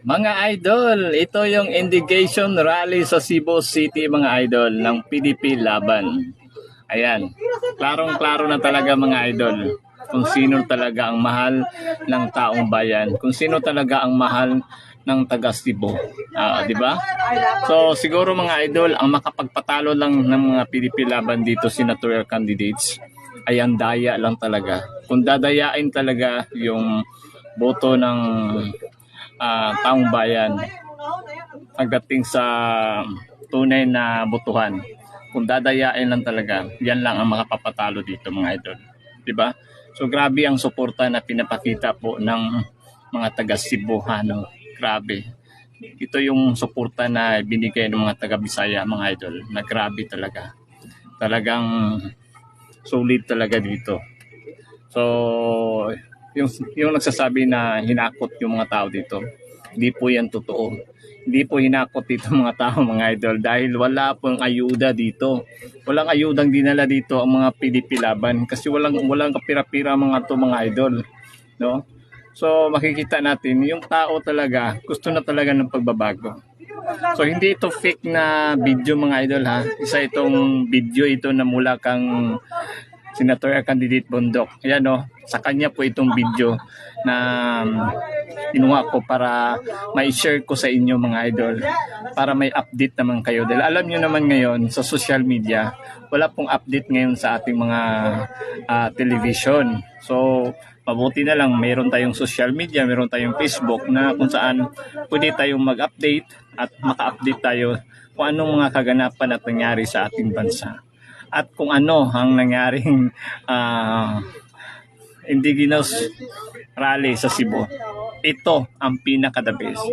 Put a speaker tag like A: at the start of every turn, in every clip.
A: Mga idol, ito yung indication rally sa Cebu City mga idol ng PDP Laban. Ayan, klarong-klaro na talaga mga idol kung sino talaga ang mahal ng taong bayan, kung sino talaga ang mahal ng taga Cebu. Ah, di ba? So siguro mga idol, ang makapagpatalo lang ng mga PDP Laban dito senatorial candidates ay ang daya lang talaga. Kung dadayain talaga yung boto ng ah, taong bayan pagdating sa tunay na botohan. Kung dadayain lang talaga, yan lang ang makapapatalo dito mga idol. ba? So grabe ang suporta na pinapakita po ng mga taga Cebuano. Grabe. Ito yung suporta na binigay ng mga taga Bisaya mga idol. Na grabe talaga. Talagang solid talaga dito. So, yung, yung nagsasabi na hinakot yung mga tao dito, hindi po yan totoo. Hindi po hinakot dito mga tao mga idol dahil wala pong ayuda dito. Walang ayudang dinala dito ang mga PDP laban kasi walang walang kapira-pira mga to mga idol, no? So makikita natin yung tao talaga gusto na talaga ng pagbabago. So hindi ito fake na video mga idol ha. Isa itong video ito na mula kang senatorial candidate Bondok. Ayan o, sa kanya po itong video na um, kinuha ko para ma-share ko sa inyo mga idol para may update naman kayo. Dahil alam nyo naman ngayon sa social media, wala pong update ngayon sa ating mga ah, television. So, mabuti na lang mayroon tayong social media, mayroon tayong Facebook na kung saan pwede tayong mag-update at maka-update tayo kung anong mga kaganapan at nangyari sa ating bansa at kung ano ang nangyaring ah, indigenous rally sa Cebu. Ito ang pinaka-the best.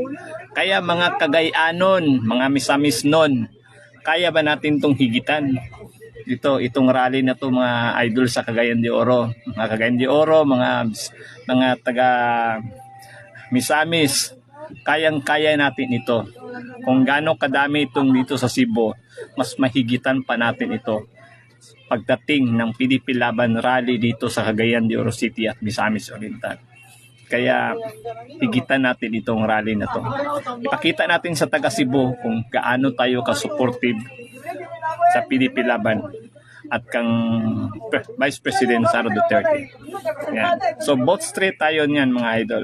A: Kaya mga kagayanon, mga misamis nun, kaya ba natin tong higitan? Ito, itong rally na to mga idol sa Cagayan de Oro. Mga Cagayan de Oro, mga, mga taga Misamis, kayang-kaya natin ito. Kung gaano kadami itong dito sa Cebu, mas mahigitan pa natin ito pagdating ng PDP Laban Rally dito sa Cagayan de Oro City at Misamis Oriental. Kaya higitan natin itong rally na to. Ipakita natin sa taga Cebu kung gaano tayo ka-supportive sa PDP Laban at kang Vice President Sara Duterte. Yan. So both straight tayo niyan mga idol.